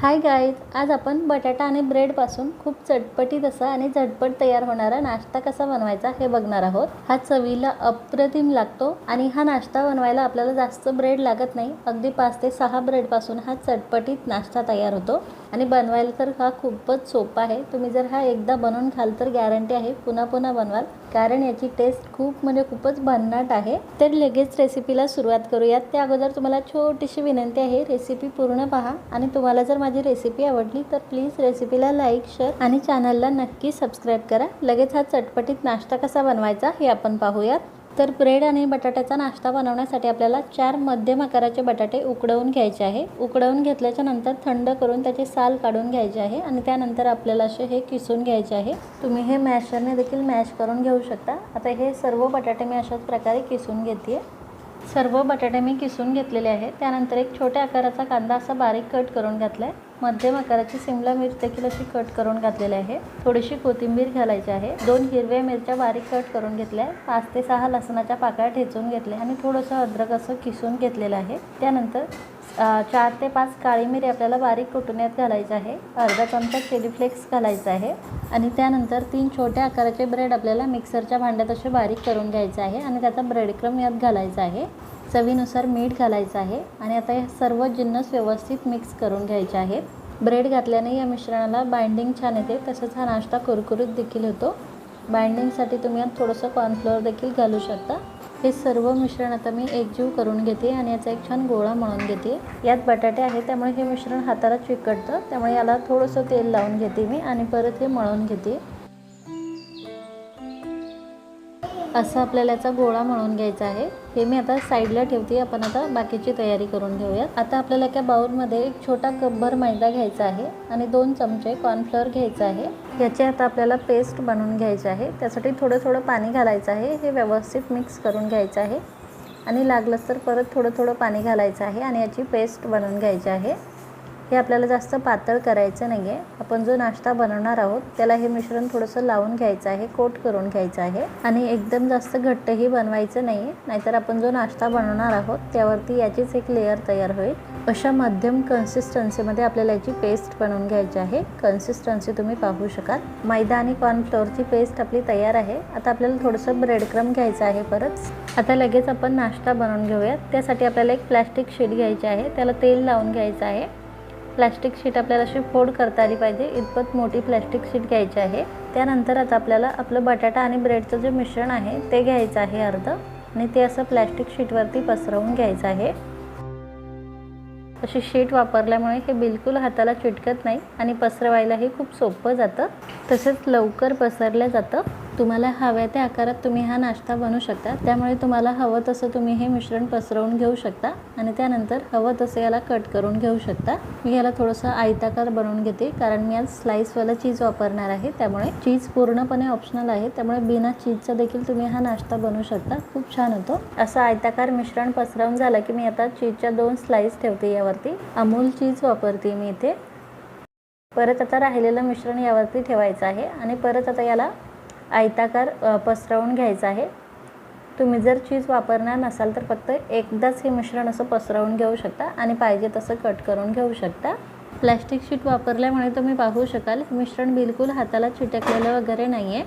Hi guys आज आपण बटाटा आणि ब्रेडपासून खूप चटपटीत असा आणि झटपट तयार होणारा नाश्ता कसा बनवायचा हे बघणार आहोत. हा चवीला अप्रतिम लागतो आणि हा नाश्ता बनवायला आपल्याला जास्त ब्रेड लागत नाही. अगदी पाच ते सहा ब्रेडपासून हा चटपटीत नाश्ता तयार होतो. आणि बनवायला तर हा खूपच सोपा आहे. तुम्ही जर हा एकदा बनवून खाल तर गॅरंटी आहे पुन्हा पुन्हा बनवाल. कारण याची टेस्ट खूप म्हणजे खूपच भन्नाट आहे. तर लगेच रेसिपीला सुरुवात करूयात. त्या अगोदर तुम्हाला छोटीशी विनंती आहे. रेसिपी पूर्ण पहा आणि तुम्हाला जर माझी रेसिपी आवडली तर प्लीज रेसिपीला लाईक शेअर आणि चॅनलला नक्की सबस्क्राईब करा. लगेच हा चटपटीत नाश्ता कसा बनवायचा हे आपण पाहूयात. तर ब्रेड आणि बटाट्याचा नाश्ता बनवण्यासाठी आपल्याला चार मध्यम आकाराचे बटाटे उकडवून घ्यायचे आहे. उकडवून घेतल्याच्या नंतर थंड करून त्याचे साल काढून घ्यायचे आहे आणि त्यानंतर आपल्याला असे हे किसून घ्यायचे आहे. तुम्ही हे मॅशरने देखील मॅश करून घेऊ शकता. आता हे सर्व बटाटे मी अशाच प्रकारे किसून घेते सर्व बटाटे मी किसून घेतलेले आहे त्यानंतर एक छोट्या आकाराचा कांदा असा बारीक कट करून घातला आहे मध्यम आकाराची सिमला मिरच देखील अशी कट करून घातलेली आहे. थोडीशी कोथिंबीर घालायची आहे. दोन हिरव्या मिरच्या बारीक कट करून घेतल्या आहे पाच ते सहा लसणाच्या पाकळ्या ठेचून घेतल्या आणि थोडंसं अद्रक असं किसून घेतलेलं आहे. त्यानंतर चार ते पाच काळी मिरी आपल्याला बारीक कुटुण्यात घालायचं आहे. अर्धा चमचा चिली फ्लेक्स घालायचा आहे. आणि त्यानंतर तीन छोट्या आकाराचे ब्रेड आपल्याला मिक्सरच्या भांड्यात असे बारीक करून घ्यायचे आहे आणि त्याचा ब्रेडक्रम यात घालायचा आहे. चवीनुसार मीठ घालायचं आहे. आणि आता हे सर्व जिन्नस व्यवस्थित मिक्स करून घ्यायचे आहेत ब्रेड घातल्याने या मिश्रणाला बाइंडिंग छान येते. तसंच हा नाश्ता कुरकुरीत देखील होतो. बाइंडिंगसाठी तुम्ही यात थोडंसं कॉर्नफ्लोअर देखील घालू शकता. हे सर्व मिश्रण आता मी एकजीव करून घेते आणि याचा एक छान गोळा म्हणून घेते. यात बटाटे आहे त्यामुळे हे मिश्रण हाताला चिकटतं त्यामुळे याला थोडंसं तेल लावून घेते मी आणि परत हे मळून घेते. असं आपल्याला याचा गोळा म्हणून घ्यायचा आहे. हे मी आता साईडला ठेवते. आपण आता बाकीची तयारी करून घेऊयात. आता आपल्याला एका बाऊलमध्ये एक छोटा कपभर मैदा घ्यायचा आहे आणि दोन चमचे कॉर्नफ्लोअर घ्यायचं आहे. याची आता आपल्याला पेस्ट बनवून घ्यायची आहे. त्यासाठी थोडं थोडं पाणी घालायचं आहे. हे व्यवस्थित मिक्स करून घ्यायचं आहे. आणि लागलंच तर परत थोडं थोडं पाणी घालायचं आहे आणि याची पेस्ट बनवून घ्यायची आहे. हे आपल्याला जास्त पातळ करायचं नाही आहे आपण जो नाश्ता बनवणार आहोत त्याला हे मिश्रण थोडंसं लावून घ्यायचं आहे कोट करून घ्यायचं आहे आणि एकदम जास्त घट्टही बनवायचं नाही आहे नाहीतर आपण जो नाश्ता बनवणार आहोत त्यावरती याचीच एक लेअर तयार होईल. अशा मध्यम कन्सिस्टन्सीमध्ये आपल्याला याची पेस्ट बनवून घ्यायची आहे. कन्सिस्टन्सी तुम्ही पाहू शकाल. मैदा आणि कॉर्नफ्लोअरची पेस्ट आपली तयार आहे. आता आपल्याला थोडंसं ब्रेडक्रम घ्यायचं आहे परत. आता लगेच आपण नाश्ता बनवून घेऊयात. त्यासाठी आपल्याला एक प्लॅस्टिक शीट घ्यायची आहे. त्याला तेल लावून घ्यायचं आहे. प्लॅस्टिक शीट आपल्याला अशी फोड करता आली पाहिजे. इतपत मोठी प्लॅस्टिक शीट घ्यायची आहे. त्यानंतर आता आपल्याला आपलं बटाटा आणि ब्रेडचं जे मिश्रण आहे ते घ्यायचं आहे अर्ध. आणि ते असं प्लॅस्टिक शीटवरती पसरवून घ्यायचं आहे. अशी शीट वापरल्यामुळे हे बिलकुल हाताला चिटकत नाही आणि पसरवायलाही खूप सोपं जातं. तसेच लवकर पसरलं जातं. तुम्हाला हव्या त्या आकारात तुम्ही हा नाश्ता बनवू शकता. त्यामुळे तुम्हाला हवं तसं तुम्ही हे मिश्रण पसरवून घेऊ शकता आणि त्यानंतर हवं तसं याला कट करून घेऊ शकता. मी याला थोडंसं आयताकार बनवून घेते कारण मी आज स्लाईसवाला चीज वापरणार आहे. त्यामुळे चीज पूर्णपणे ऑप्शनल आहे. त्यामुळे बिना चीजचा देखील तुम्ही हा नाश्ता बनवू शकता. खूप छान होतो. असं आयताकार मिश्रण पसरवून झालं की मी आता चीजच्या दोन स्लाईस ठेवते यावरती. अमूल चीज वापरते मी इथे. परत आता राहिलेलं मिश्रण यावरती ठेवायचं आहे आणि परत आता याला आयताकार पसरवून घ्यायचं आहे. तुम्ही जर चीज वापरणार नसाल तर फक्त एकदाच हे मिश्रण असं पसरवून घेऊ शकता आणि पाहिजे तसं कट करून घेऊ शकता. प्लॅस्टिक शीट वापरल्यामुळे तुम्ही पाहू शकाल मिश्रण बिलकुल हाताला चिटकलेलं वगैरे नाही आहे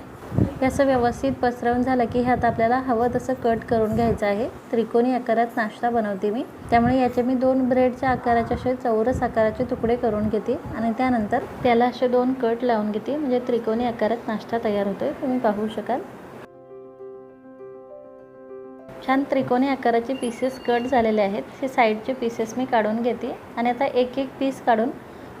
हे असं व्यवस्थित पसरवून झालं की हे आता आपल्याला हवं तसं कट करून घ्यायचं आहे. त्रिकोणी आकारात नाश्ता बनवते मी. त्यामुळे याचे मी दोन ब्रेडच्या आकाराचे असे चौरस आकाराचे तुकडे करून घेते आणि त्यानंतर त्याला असे दोन कट लावून घेते. म्हणजे त्रिकोणी आकारात नाश्ता तयार होतोय. तुम्ही पाहू शकाल. छान त्रिकोणी आकाराचे पीसेस कट झालेले आहेत. हे साईडचे पीसेस मी काढून घेते. आणि आता एक एक पीस काढून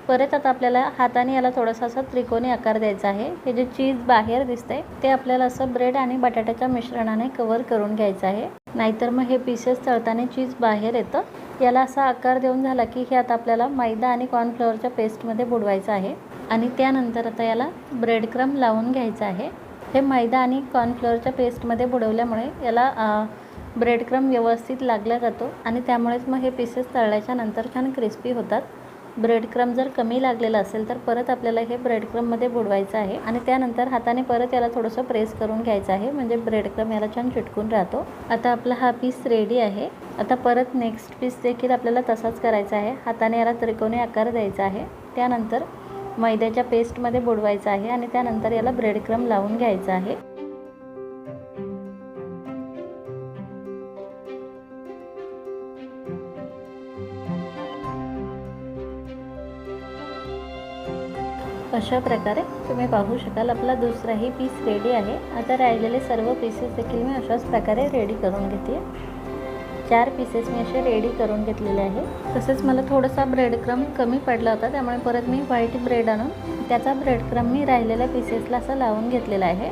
परत आता आपल्याला हाताने याला थोडासा असा त्रिकोणी आकार द्यायचा आहे. हे जे चीज बाहेर दिसतंय ते आपल्याला असं ब्रेड आणि बटाट्याच्या मिश्रणाने कवर करून घ्यायचं आहे. नाहीतर मग हे पीसेस तळताना चीज बाहेर येतं. याला असा आकार देऊन झाला की हे आता आपल्याला मैदा आणि कॉर्नफ्लॉवरच्या पेस्टमध्ये बुडवायचं आहे. आणि त्यानंतर आता याला ब्रेड क्रम लावून घ्यायचं आहे. हे मैदा आणि कॉर्नफ्लॉवरच्या पेस्टमध्ये बुडवल्यामुळे याला ब्रेड क्रम व्यवस्थित लागला जातो. आणि त्यामुळेच मग हे पीसेस तळल्याच्या नंतर छान क्रिस्पी होतात. ब्रेडक्रम जर कमी लागलेला असेल तर परत आपल्याला हे ब्रेडक्रममध्ये बुडवायचं आहे. आणि त्यानंतर हाताने परत याला थोडंसं प्रेस करून घ्यायचं आहे. म्हणजे ब्रेडक्रम याला छान चिटकून राहतो. आता आपला हा पीस रेडी आहे. आता परत नेक्स्ट पीस देखील आपल्याला तसाच करायचा आहे. हाताने याला त्रिकोणी आकार द्यायचा आहे. त्यानंतर मैद्याच्या पेस्टमध्ये बुडवायचं आहे आणि त्यानंतर याला ब्रेडक्रम लावून घ्यायचं आहे. अशा प्रकारे तुम्ही पाहू शकाल आपला दुसराही पीस रेडी आहे. आता राहिलेले सर्व पीसेस देखील मी अशाच प्रकारे रेडी करून घेते. चार पीसेस मी असे रेडी करून घेतलेले आहे. तसेच मला थोडासा ब्रेड क्रम कमी पडला होता त्यामुळे परत मी व्हाईट ब्रेड आणून त्याचा ब्रेड क्रम मी राहिलेल्या पीसेसला असं लावून घेतलेला आहे.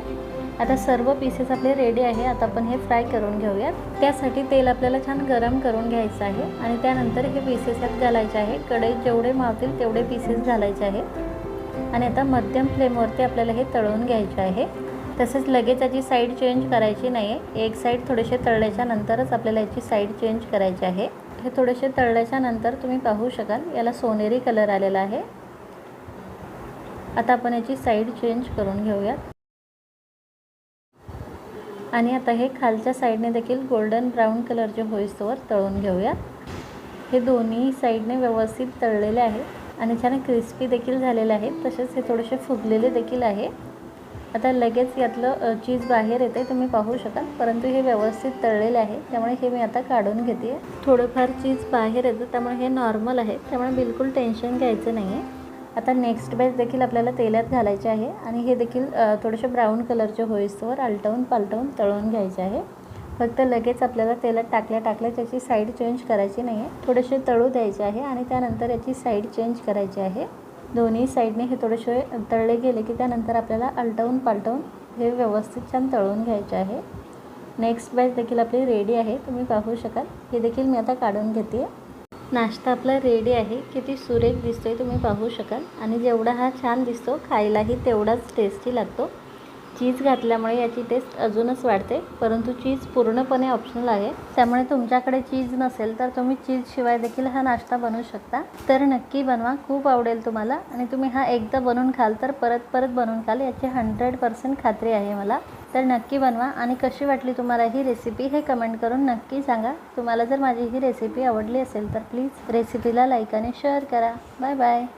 आता सर्व पीसेस आपले रेडी आहे आता आपण हे फ्राय करून घेऊयात. त्यासाठी तेल आपल्याला छान गरम करून घ्यायचं आहे आणि त्यानंतर हे पीसेस यात घालायचे आहे. कढईत जेवढे मावतील तेवढे पीसेस घालायचे आहेत आणि आता मध्यम फ्लेमवरती आपल्याला हे तळून घ्यायचे आहे. तसेच लगेच याची साईड चेंज करायची नाही आहे एक साईड थोडेसे तळल्याच्या नंतरच आपल्याला याची साईड चेंज करायची आहे. हे थोडेसे तळल्याच्या नंतर तुम्ही पाहू शकाल. याला सोनेरी कलर आलेला आहे. आता आपण याची साईड चेंज करून घेऊयात. आणि आता हे खालच्या साईडने देखील गोल्डन ब्राऊन कलरचे होईस्तोवर तळून घेऊयात. हे दोन्ही साईडने व्यवस्थित तळलेले आहेत आणि छान क्रिस्पी देखील झालेलं आहे तसेच हे थोडेसे फुगलेले देखील आहे. आता लगेच यातलं चीज बाहेर येते तुम्ही पाहू शकाल. परंतु हे व्यवस्थित तळलेले आहे. त्यामुळे हे मी आता काढून घेते थोडंफार चीज बाहेर येतं त्यामुळे हे नॉर्मल आहे. त्यामुळे बिलकुल टेन्शन घ्यायचं नाही आहे आता नेक्स्ट बॅच देखील आपल्याला तेलात घालायचे आहे. आणि हे देखील थोडेसे ब्राऊन कलरचे होईस्तवर आलटवून पालटवून तळवून घ्यायचे आहे. फक्त लगेच आपल्याला तेलात टाकल्या टाकल्या त्याची साईड चेंज करायची नाही आहे थोडेसे तळू द्यायचे आहे आणि त्यानंतर याची साईड चेंज करायची आहे. दोन्ही साईडने हे थोडेसे तळले गेले की त्यानंतर आपल्याला अलटवून पालटवून हे व्यवस्थित छान तळून घ्यायचे आहे. नेक्स्ट बॅच देखील आपली रेडी आहे. तुम्ही पाहू शकाल. हे देखील मी आता काढून घेते. नाश्ता आपला रेडी आहे. किती सुरेख दिसतोय तुम्ही पाहू शकाल. आणि जेवढा हा छान दिसतो खायलाही तेवढाच टेस्टी लागतो. चीज घातल्यामुळे याची टेस्ट अजूनच वाढते परंतु चीज पूर्णपणे ऑप्शनल आहे. त्यामुळे तुमच्याकडे चीज नसेल तर तुम्ही चीजशिवाय देखील हा नाश्ता बनवू शकता. तर नक्की बनवा खूप आवडेल तुम्हाला. आणि तुम्ही हा एकदा बनवून खाल तर परत परत बनवून खाल याची हंड्रेड पर्सेंट खात्री आहे मला. तर नक्की बनवा. आणि कशी वाटली तुम्हाला ही रेसिपी हे कमेंट करून नक्की सांगा. तुम्हाला जर माझी ही रेसिपी आवडली असेल तर प्लीज रेसिपीला लाईक आणि शेअर करा. Bye bye